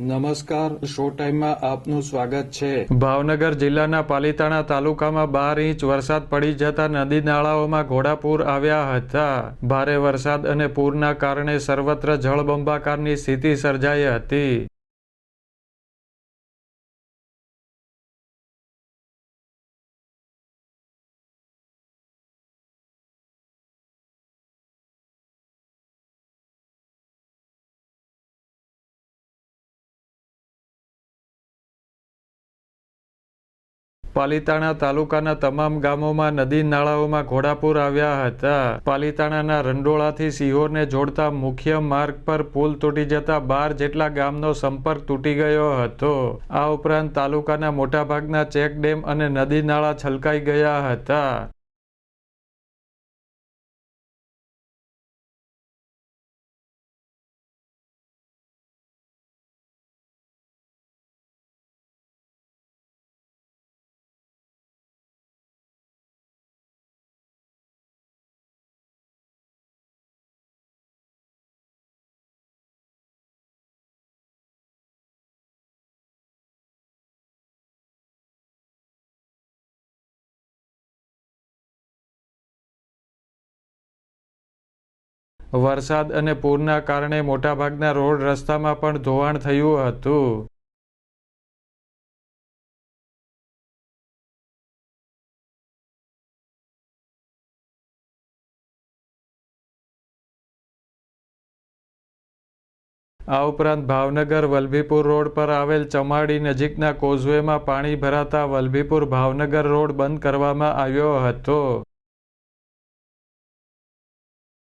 નમસ્કાર, શો ટાઈમમાં આપનું સ્વાગત છે. ભાવનગર જિલ્લાના પાલીતાણા તાલુકામાં બાર ઇંચ વરસાદ પડી જતા નદી નાળાઓમાં ઘોડાપૂર આવ્યા હતા. ભારે વરસાદ અને પૂરના કારણે સર્વત્ર જળબંબાકારની સ્થિતિ સર્જાઈ હતી. પાલીતાણા તાલુકાના તમામ ગામોમાં નદી નાળાઓમાં ઘોડાપૂર આવ્યા હતા. પાલીતાણાના રંડોળાથી સિહોરને જોડતા મુખ્ય માર્ગ પર પુલ તૂટી જતા બાર જેટલા ગામનો સંપર્ક તૂટી ગયો હતો. આ ઉપરાંત તાલુકાના મોટાભાગના ચેક ડેમ અને નદી નાળા છલકાઈ ગયા હતા. વરસાદ અને પૂરના કારણે મોટાભાગના રોડ રસ્તામાં પણ ધોવાણ થયું હતું. આ ઉપરાંત ભાવનગર વલભીપુર રોડ પર આવેલ ચમાડી નજીકના કોઝવેમાં પાણી ભરાતા વલભીપુર ભાવનગર રોડ બંધ કરવામાં આવ્યો હતો.